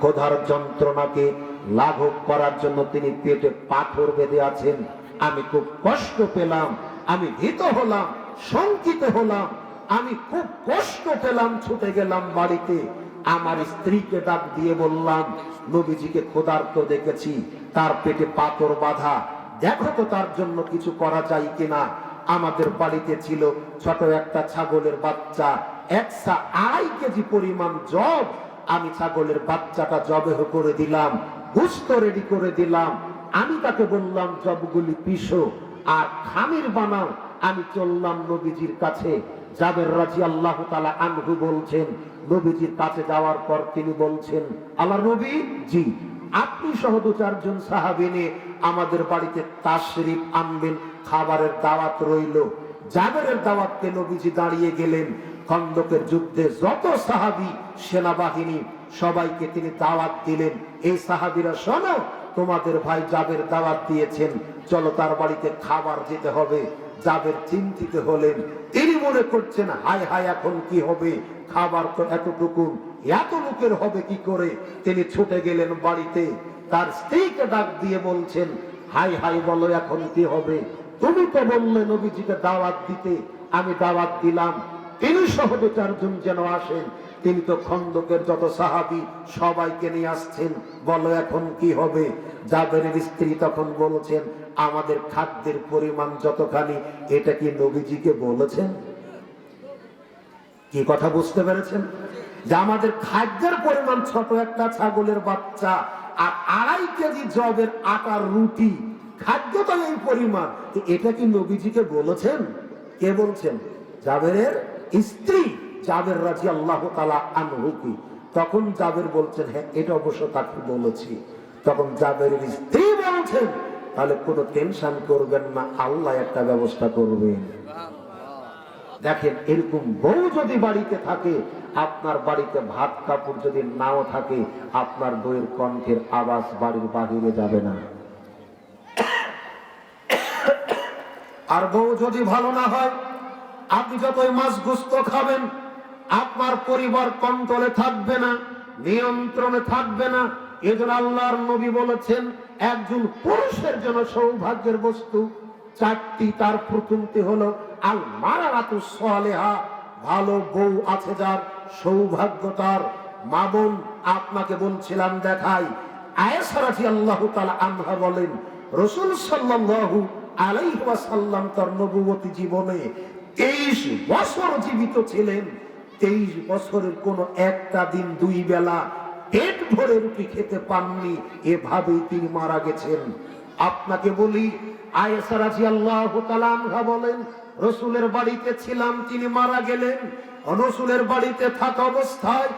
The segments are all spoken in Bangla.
ক্ষোধার যন্ত্রণাকে লাঘব করার জন্য তিনি পেটে পাথর বেঁধে আছেন। আমি খুব কষ্ট পেলাম, আমি ভীত হলাম, শঙ্কিত হলাম, আমি খুব কষ্ট পেলাম, ছুটে গেলাম বাড়িতে। আমার স্ত্রীকে ডাক দিয়ে বললাম, নবীজিকে ক্ষুধার্ত দেখেছি, তার পেটে পাথর বাঁধা। দেখো তো তার জন্য কিছু করা যায় কিনা। আমাদের বাড়িতে ছিল ছোট একটা ছাগলের বাচ্চা, একশা আড়াই কেজি পরিমাণ জব আমি ছাগলের বাচ্চাটা জবেহ করে দিলাম, গুস্ত রেডি করে দিলাম। আমি তাকে বললাম, জবগুলি পিসো আর খামির বানাও। আমি চললাম নবীজির কাছে। জাবের রাজি আল্লাহ তালা আনহু বলছেন, নবীজির কাছে যাওয়ার পর তিনি বলছেন, আল্লাহ নবী, জি, আপনি সহ দু চারজন সাহাবি নিয়ে আমাদের বাড়িতে তাশরিফ আনবেন, খাবারের দাওয়াত রইল। জাবেরের দাওয়াতকে নবীজি দাঁড়িয়ে গেলেন। খন্দকের যুদ্ধে যত সাহাবি, সেনাবাহিনী, সবাইকে তিনি দাওয়াত দিলেন। এই সাহাবিরা, শোনো, তোমাদের ভাই জাবের দাওয়াত দিয়েছেন। চলো তার বাড়িতে খাবার যেতে হবে। জাবের চিন্তিত হলেন। তিনি মনে করছেন, হায় হায়, এখন কি হবে? খাবার তো এতটুকু, এত লোকের হবে কি করে? তিনি ছুটে গেলেন বাড়িতে। তার স্ত্রীকে ডাক দিয়ে বলছেন হাই হাই বলো এখন কি হবে? তুমি তো বললে নবীজিকে দাওয়াত দিতে, আমি দাওয়াত দিলাম। তিনি সহ দু চারজন যেন আসেন, তিনি তো খন্দকের যত সাহাবি সবাইকে নিয়ে আসছেন। বলো এখন কি হবে? জাবেরের স্ত্রী তখন বলছেন, আমাদের খাদ্যের পরিমাণ যতখানি, এটা কি নবীজিকে বলেছেন? কি কথা বুঝতে পেরেছেন? যে আমাদের খাদ্যের পরিমাণ ছোট একটা ছাগলের বাচ্চা আর আড়াই কেজি জবের আটার রুটি খাদ্য এই পরিমাণ এটা কি নবীজিকে বলেছেন? কে বলছেন? জাবেরের স্ত্রী জাবের রাজি আল্লাহ তালা আনহুকি তখন জাবের বলছেন হ্যাঁ এটা অবশ্য তাকে বলেছি। তখন জাবেরের স্ত্রী বলছেন, তাহলে কোনো টেনশন করবেন না, আল্লাহ একটা ব্যবস্থা করবেন। দেখেন, এরকম বউ যদি বাড়িতে থাকে, আপনার বাড়িতে ভাত কাপড় যদি নাও থাকে, আপনার বইয়ের কণ্ঠের আওয়াজ বাড়ির বাহিরে যাবে না। আর বউ যদি ভালো না হয়, আপনি যতই মাছ গুস্ত খাবেন, আপনার পরিবার কন্ট্রোলে থাকবে না, নিয়ন্ত্রণে থাকবে না। এজন্য আল্লাহর নবী বলেছেন, একজন পুরুষের জন্য সৌভাগ্যের বস্তু। চারটি তার প্রথমটি হলো আল মারারাতু সালেহা। ভালো বউ আছে যার সৌভাগ্য তার। মা বোন, আপনাকে বলছিলাম দেখাই। আয়েশা রাদিয়াল্লাহু তাআলা আনহা বলেন, রসুল সাল্লাল্লাহু আলাইহি ওয়াসাল্লাম তার নবুয়তি জীবনে 23 বছর জীবিত ছিলেন। 23 বছরের কোন একটা দিন দুই বেলা পেট ভরে রুটি খেতে পাননি, এভাবেই তিনি মারা গেছেন। আপনাকে বলি তাআলা আনহা বলেন, রসুলের বাড়িতে ছিলাম, তিনি মারা গেলেন। রসুলের বাড়িতে থাকা অবস্থায়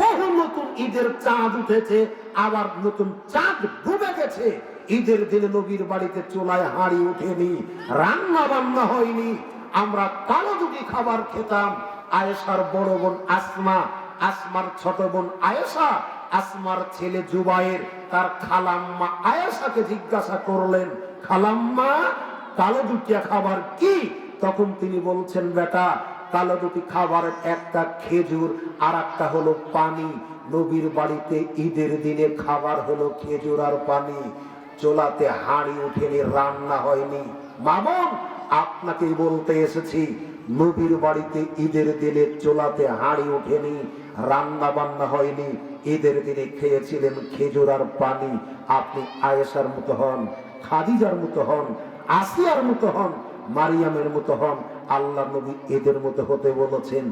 বহু নতুন ঈদের চাঁদ উঠেছে, আবার নতুন চাঁদ ডুবে গেছে। ঈদের দিনে নবীর বাড়িতে চুলায় হাঁড়ি উঠেনি রান্না বান্না হয়নি। আমরা কালো দুটি খাবার খেতাম, আয়েশার বড় বোন আসমা, আসমার ছোট বোন আয়েশা, আসমার ছেলে জুবাইর, তার খালাম্মা আয়েশাকে জিজ্ঞাসা করলেন, খালাম্মা, কালো দুটিয়া খাবার কি? তখন তিনি বলছেন, বেটা, কালো দুটি খাবারের একটা খেজুর আর একটা হলো পানি। নবীর বাড়িতে ঈদের দিনে খাবার হলো খেজুর আর পানি। চোলাতে হাঁড়ি উঠেনি, রান্না হয়নি। মামন, আপনাকেই বলতে এসেছি, নবীর বাড়িতে ঈদের দিনে চোলাতে হাঁড়ি ওঠেনি রান্না বান্না হয়নি। ঈদের দিনে খেয়েছিলেন খেজুর আর পানি। আপনি আয়েশার মতো হন, খাদিজার মতো হন, আসিয়ার মতো হন, মারিয়ামের মতো হন। আল্লাহ নবী এদের মতো হতে বলেছেন,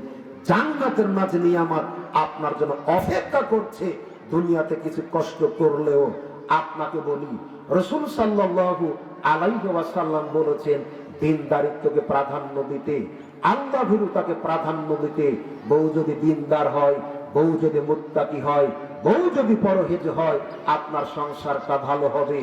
জান্নাতের মাঝে নিয়ামত আপনার জন্য অপেক্ষা করছে। দুনিয়াতে কিছু কষ্ট করলেও আপনাকে বলি রসুল সাল্লাল্লাহু আলাইহি ওয়াসাল্লাম বলেছেন, দিনদারিত্বকে প্রাধান্য দিতে আল্লাহ ভীরুতাকে প্রাধান্য দিতে, বউ যদি দিনদার হয়, বউ যদি মুত্তাকি হয়, বউ যদি পরহেজ হয়, আপনার সংসারটা ভালো হবে,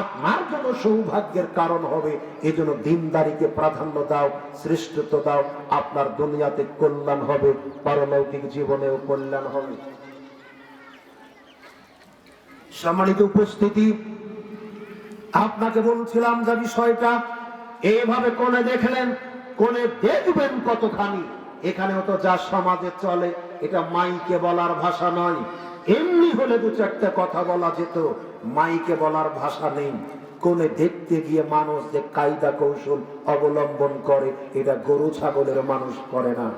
আপনার জন্য সৌভাগ্যের কারণ হবে, এজন্য দিনদারিকে প্রাধান্য দাও, শ্রেষ্ঠত্ব দাও, আপনার দুনিয়াতে কল্যাণ হবে, পারলৌকিক জীবনেও কল্যাণ হবে। সম্মানিত উপস্থিতি আপনাকে বলছিলাম যে বিষয়টা এইভাবে কোনে দেখলেন কোনে দেখবেন কতখানি। এখানেও তো যা সমাজে চলে, এটা মাইকে বলার ভাষা নয়। এমনি হলে দু চারটা কথা বলা যেত, মাইকে বলার ভাষা নেই। কোনে দেখতে গিয়ে মানুষ যে কায়দা কৌশল অবলম্বন করে, এটা গরু, ছাগলের মানুষ করে না।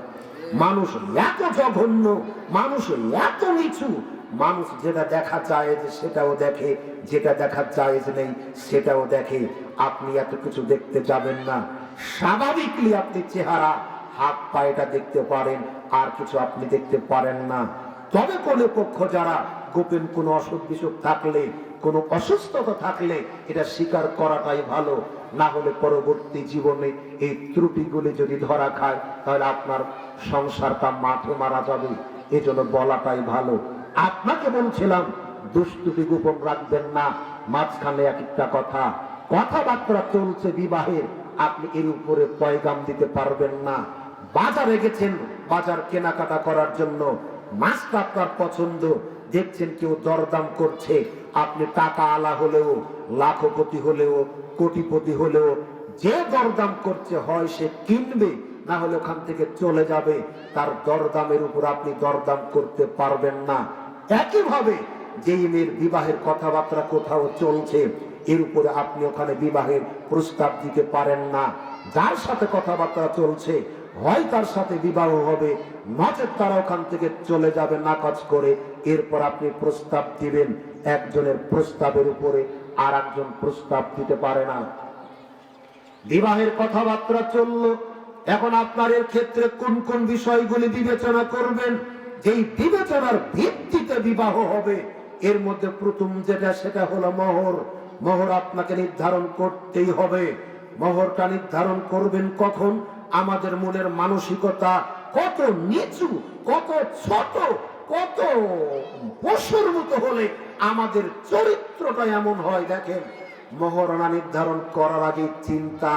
মানুষ এত জঘন্য, মানুষ এত নিচু মানুষ যেটা দেখা চায় যে সেটাও দেখে, যেটা দেখা চায় যে নেই, সেটাও দেখে। আপনি এত কিছু দেখতে যাবেন না। স্বাভাবিকলি আপনি চেহারা, হাত পায়েটা দেখতে পারেন, আর কিছু আপনি দেখতে পারেন না। তবে কোনো পক্ষ যারা গোপন কোনো অসুখ বিসুখ থাকলে, কোনো অসুস্থতা থাকলে এটা স্বীকার করাটাই ভালো। না হলে পরবর্তী জীবনে এই ত্রুটিগুলি যদি ধরা খায়, তাহলে আপনার সংসারটা মাঠে মারা যাবে। এজন্য বলাটাই ভালো। আপনাকে বলছিলাম দুষ্টুটি গোপন রাখবেন না। মাঝখানে এক একটা কথা। কথাবার্তা চলছে বিবাহের। আপনি এর উপরে পয়গাম দিতে পারবেন না। বাজারে গেছেন, বাজার কেনাকাটা করার জন্য। মাছটা আপনার পছন্দ। দেখছেন কেউ দরদাম করছে। আপনি টাকা আলা হলেও, লাখপতি হলেও, কোটিপতি হলেও, যে দরদাম করছে হয় সে কিনবে, না হলে ওখান থেকে চলে যাবে। তার দরদামের উপর আপনি দরদাম করতে পারবেন না। একইভাবে যেই মেয়ের বিবাহের কথাবার্তা কোথাও চলছে, এর উপরে আপনি ওখানে বিবাহের প্রস্তাব দিতে পারেন না। যার সাথে কথাবার্তা চলছে, হয় তার সাথে বিবাহ হবে নচেত তারা ওখান থেকে চলে যাবে নাকচ করে, এরপর আপনি প্রস্তাব দিবেন। একজনের প্রস্তাবের উপরে আর একজন প্রস্তাব দিতে পারে না। বিবাহের কথাবার্তা চলল, এখন আপনার এর ক্ষেত্রে কোন কোন বিষয়গুলি বিবেচনা করবেন? যেই বিবেচনার ভিত্তিতে বিবাহ হবে। এর মধ্যে প্রথম যেটা, সেটা হলো মোহর। মোহর আপনাকে নির্ধারণ করতেই হবে। মোহরটা নির্ধারণ করবেন কখন? আমাদের মনের মানসিকতা কত নিচু, কত ছোট, কত পশুর মতো হলে আমাদের চরিত্রটা এমন হয়, দেখেন। মহরণা নির্ধারণ করার আগে চিন্তা,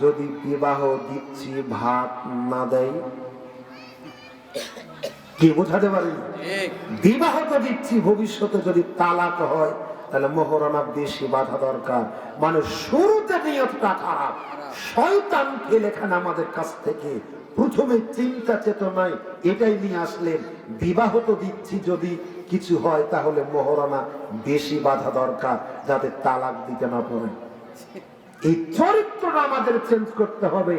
যদি বিবাহ দিচ্ছি, ভাত না দেয় কি বোঝাতে পারেন বিবাহ তো দিচ্ছি ভবিষ্যতে যদি তালাক হয় তাহলে মহরণা বেশি বাধা দরকার। মানে শুরুতে নিয়তটা খারাপ। শয়তান এখানে আমাদের কাছ থেকে প্রথমে চিন্তা চেতনায় এটাই নিয়ে আসলেন বিবাহ তো দিচ্ছি যদি কিছু হয় তাহলে মহরণা বেশি বাধা দরকার যাতে তালাক দিতে না পারে। এই চরিত্রটা আমাদের চেঞ্জ করতে হবে।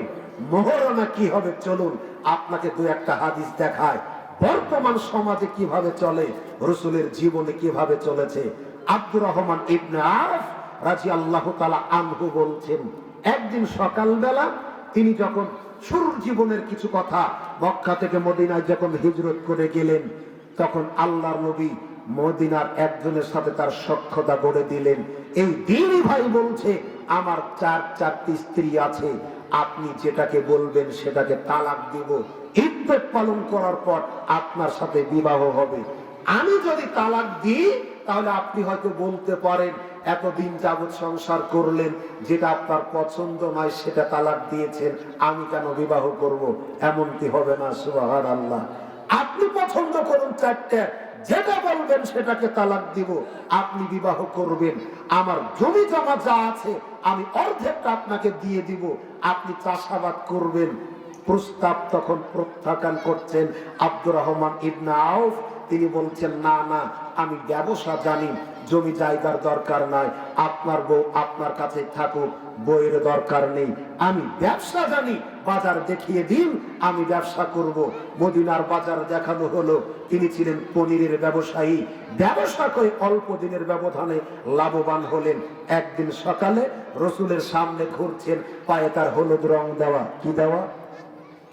মহরণা কি হবে? চলুন আপনাকে দু একটা হাদিস দেখায়। বর্তমান সমাজে কীভাবে চলে, রসুলের জীবনে কীভাবে চলেছে? আব্দুর রহমান ইবনে আরফ রাজি আল্লাহ তালা আনহু বলছেন, একদিন সকালবেলা তিনি যখন শুরুর জীবনের কিছু কথা মক্কা থেকে মদিনায় যখন হিজরত করে গেলেন, তখন আল্লাহর নবী মদিনার একজনের সাথে তার সক্ষতা গড়ে দিলেন। এই দিনই ভাই বলছে, আমার চার চারটি স্ত্রী আছে আপনি যেটাকে বলবেন সেটাকে তালাক দিব। ইদ্যত পালন করার পর আপনার সাথে বিবাহ হবে। আমি যদি তালাক দিই, তাহলে আপনি হয়তো বলতে পারেন, এতদিন যাবৎ সংসার করলেন, যেটা আপনার পছন্দ নয়, সেটা তালাক দিয়েছেন, আমি কেন বিবাহ করব? এমনটি হবে না সুবাহার আল্লাহ আপনি পছন্দ করুন চারটে, যেটা বলবেন সেটাকে তালাক দিব। আপনি বিবাহ করবেন। আমার জমি জমা যা আছে আমি অর্ধেকটা আপনাকে দিয়ে দিব। আপনি চাষাবাদ করবেন। প্রস্তাব তখন প্রত্যাখ্যান করছেন আব্দুর রহমান ইবনা আউফ। তিনি বলছেন, না না, আমি ব্যবসা জানি। জমি জায়গার দরকার নাই, আপনার বউ আপনার কাছে থাকুক, বইয়ের দরকার নেই। আমি ব্যবসা জানি, বাজার দেখিয়ে দিন, আমি ব্যবসা করব। মদিনার বাজার দেখানো হলো, তিনি ছিলেন পনিরের ব্যবসায়ী। ব্যবসা করে অল্প দিনের ব্যবধানে লাভবান হলেন। একদিন সকালে রসুলের সামনে ঘুরছেন, পায়ে তার হলুদ রং দেওয়া। কি দেওয়া?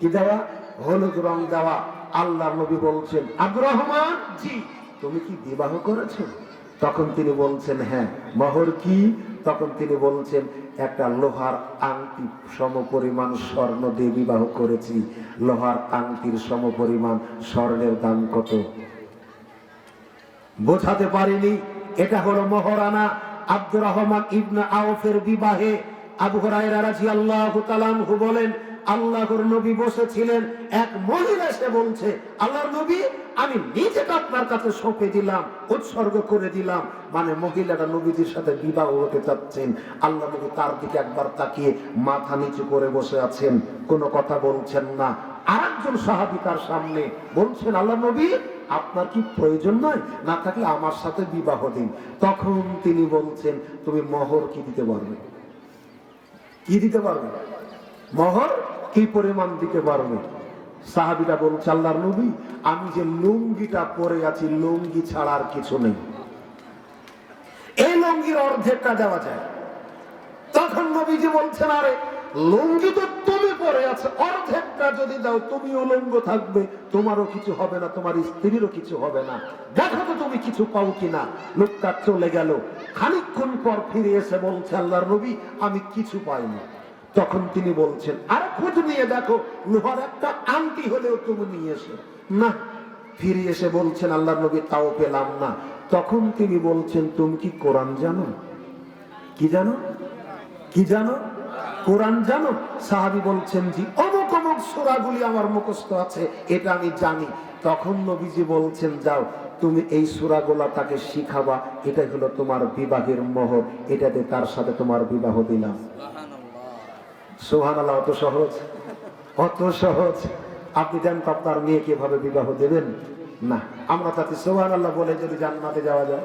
কি দেওয়া? হলুদ রং দেওয়া। আল্লাহ নবী বলছেন, আব্দুর রহমান, জি, তুমি কি বিবাহ করেছ? তখন তিনি বলছেন হ্যাঁ মহর কি? তখন তিনি বলছেন, একটা লোহার আংটি সমপরিমাণ স্বর্ণ দিয়ে বিবাহ করেছি। লোহার আংটির সমপরিমাণ স্বর্ণের দাম কত? বোঝাতে পারিনি, এটা হলো মহরানা আব্দুর রহমান ইবনে আউফের বিবাহে আবু রাদিয়াল্লাহু তাআলা আনহু বলেন আল্লাহর নবী বসেছিলেন, এক মহিলা এসে বলছে, আল্লাহর নবী, আমি নিজেকে আপনার কাছে সঁপে দিলাম, উৎসর্গ করে দিলাম। মানে মহিলাটা নবীজির সাথে বিবাহ হতে চাচ্ছেন। আল্লাহ নবী তার দিকে একবার তাকিয়ে মাথা নিচু করে বসে আছেন। কোনো কথা বলছেন না। আরেকজন সাহাবি তার সামনে বলছেন আল্লাহ নবী, আপনার কি প্রয়োজন নয়? না থাকলে আমার সাথে বিবাহ দিন। তখন তিনি বলছেন, তুমি মোহর কি দিতে পারবে? কি দিতে পারবে? মোহর? কি পরিমাণ দিতে পারবে সাহাবিটা বলছে, আল্লাহর নবী, আমি যে লুঙ্গিটা পরে আছি, লুঙ্গি ছাড়া আর কিছু নেই। এই লুঙ্গির অর্ধেকটা দেওয়া যায়। তখন নবীজি বলছেন, আরে, লুঙ্গি তো তুমি পরে আছে, অর্ধেকটা যদি দাও তুমি উলঙ্গ থাকবে, তোমারও কিছু হবে না, তোমার স্ত্রীরও কিছু হবে না। দেখো তো তুমি কিছু পাও কিনা? লোকটা চলে গেল। খানিকক্ষণ পর ফিরে এসে বলছে, আল্লাহর নবী, আমি কিছু পাইনি। তখন তিনি বলছেন, আর খোঁজ নিয়ে দেখো, লোহার একটা আংটি হলেও তুমি নিয়ে এসো। না, ফিরে এসে বলছেন, আল্লাহ নবী, তাও পেলাম না। তখন তিনি বলছেন, তুমি কি কোরআন জানো? কি জানো? কি জানো? কোরআন জানো? সাহাবি বলছেন, জি, অমুক অমুক সুরাগুলি আমার মুখস্থ আছে, এটা আমি জানি। তখন নবীজি বলছেন, যাও, তুমি এই সুরাগুলা তাকে শিখাবা, এটাই হলো তোমার বিবাহের মোহর, এটাতে তার সাথে তোমার বিবাহ দিলাম। সোহান আল্লাহ অত সহজ? অত সহজ। আপনি জানেন তো আপনার মেয়েকে এভাবে বিবাহ দেবেন? না। আমরা তাতে সোহান আল্লাহ বলে যদি জান্নাতে যাওয়া যায়।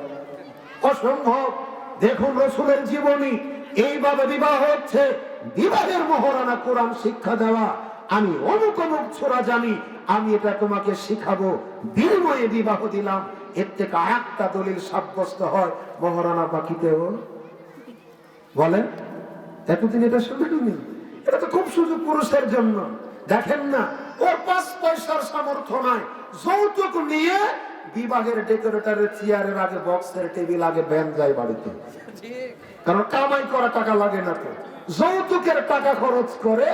অসম্ভব। দেখুন রসুলের জীবনী। এইভাবে বিবাহ হচ্ছে। বিবাহের মহরানা কোরআন শিক্ষা দেওয়া। আমি অমুক অমুক ছোড়া জানি। আমি এটা তোমাকে শিখাবো। বিনিময়ে বিবাহ দিলাম। এর থেকে একটা দলিল সাব্যস্ত হয় মহারানা বাকিতেও বলেন, এতদিন এটা শুনে এটা তো খুব সুযোগ পুরুষের জন্য। দেখেন না, ওর পাঁচ পয়সার সামর্থ্য নাই। যৌতুক নিয়ে বিবাহের ডেকোরেটরের চেয়ারের আগে, বক্সের টেবিল আগে ব্যান যায় বাড়িতে। কারণ কামাই করা টাকা লাগে না তো। যৌতুকের টাকা খরচ করে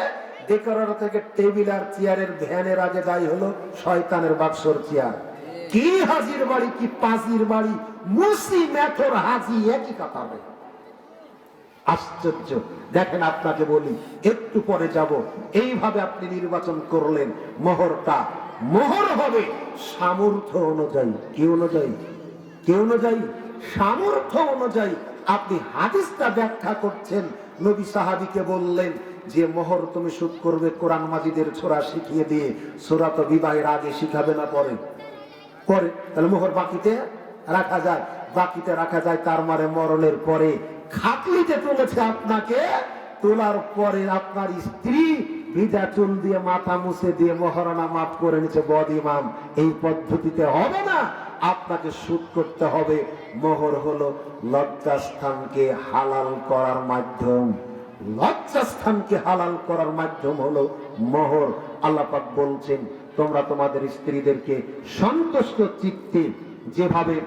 ডেকোরেটর থেকে টেবিল আর চেয়ারের ভ্যানের আগে যাই হলো শয়তানের বাক্সর চেয়ার। কি হাজির বাড়ি, কি পাজির বাড়ি, মুসি মেথর হাজি, একই কথা আশ্চর্য। দেখেন আপনাকে বলি, একটু পরে যাব। এইভাবে আপনি নির্বাচন করলেন, মোহরটা মোহর হবে। সামর্থ্য অনুযায়ী, কি অনুযায়ী? কি অনুযায়ী? সামর্থ্য অনুযায়ী আপনি হাদিসটা ব্যাখ্যা করছেন। নবী সাহাবিকে বললেন যে, মোহর তুমি শুট করবে কোরআন মাজিদের ছোড়া শিখিয়ে দিয়ে ছোড়া তো বিবাহের আগে শিখাবে না পরে? পরে। তাহলে মোহর বাকিতে রাখা যায়। বাকিতে রাখা যায় তার মানে মরণের পরে। খাটলিতে তুলেছে আপনাকে, তোলার পরে আপনার স্ত্রী ভিজা চুল দিয়ে মাথা মুছে দিয়ে মহারণা মাফ করে নিচ্ছে বদ ইমাম। এই পদ্ধতিতে হবে না, আপনাকে শুট করতে হবে। মোহর হলো লজ্জাস্থানকে হালাল করার মাধ্যম। লজ্জাস্থানকে হালাল করার মাধ্যম হলো মোহর। আল্লাপাক বলছেন, তোমরা তোমাদের স্ত্রীদেরকে সন্তুষ্ট চিত্তে যেভাবে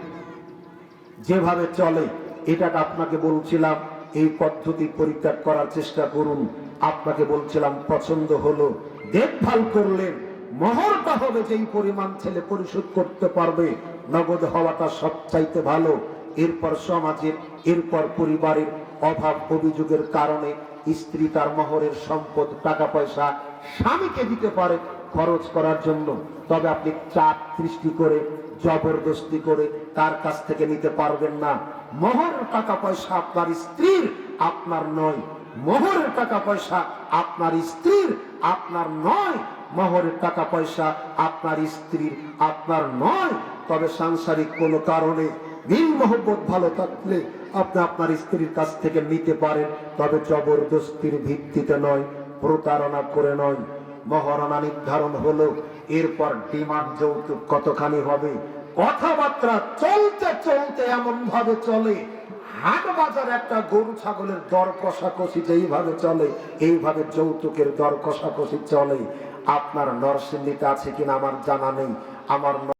যেভাবে চলে এটা আপনাকে বলছিলাম, এই পদ্ধতি পরিত্যাগ করার চেষ্টা করুন। আপনাকে বলছিলাম, পছন্দ হলো, দেখভাল করলেন মহরটা হবে যেই পরিমাণ ছেলে পরিশোধ করতে পারবে। নগদ হওয়াটা সবচাইতে ভালো। এরপর সমাজের, এরপর পরিবারের অভাব, অভিযোগের কারণে স্ত্রী তার মহরের সম্পদ টাকা পয়সা স্বামীকে দিতে পারে খরচ করার জন্য। তবে আপনি চাপ সৃষ্টি করে, জবরদস্তি করে তার কাছ থেকে নিতে পারবেন না। মোহরের টাকা পয়সা আপনার স্ত্রীর, আপনার নয়। মোহরের টাকা পয়সা আপনার স্ত্রীর, আপনার নয়। মোহরের টাকা পয়সা আপনার স্ত্রীর, আপনার নয়। তবে সাংসারিক কোনো কারণে মিল মোহব্বত ভালো থাকলে আপনি আপনার স্ত্রীর কাছ থেকে নিতে পারেন, তবে জবরদস্তির ভিত্তিতে নয়, প্রতারণা করে নয়। মহারণা নির্ধারণ হলো, এরপর ডিমান্ড যৌতুক কতখানি হবে কথাবার্তা চলতে চলতে এমন ভাবে চলে। হাট বাজার একটা গরু ছাগলের দর কষাকষি যেইভাবে চলে, এইভাবে যৌতুকের দর কষাকষি চলে। আপনার নরসিংদীতে আছে কিনা আমার জানা নেই। আমার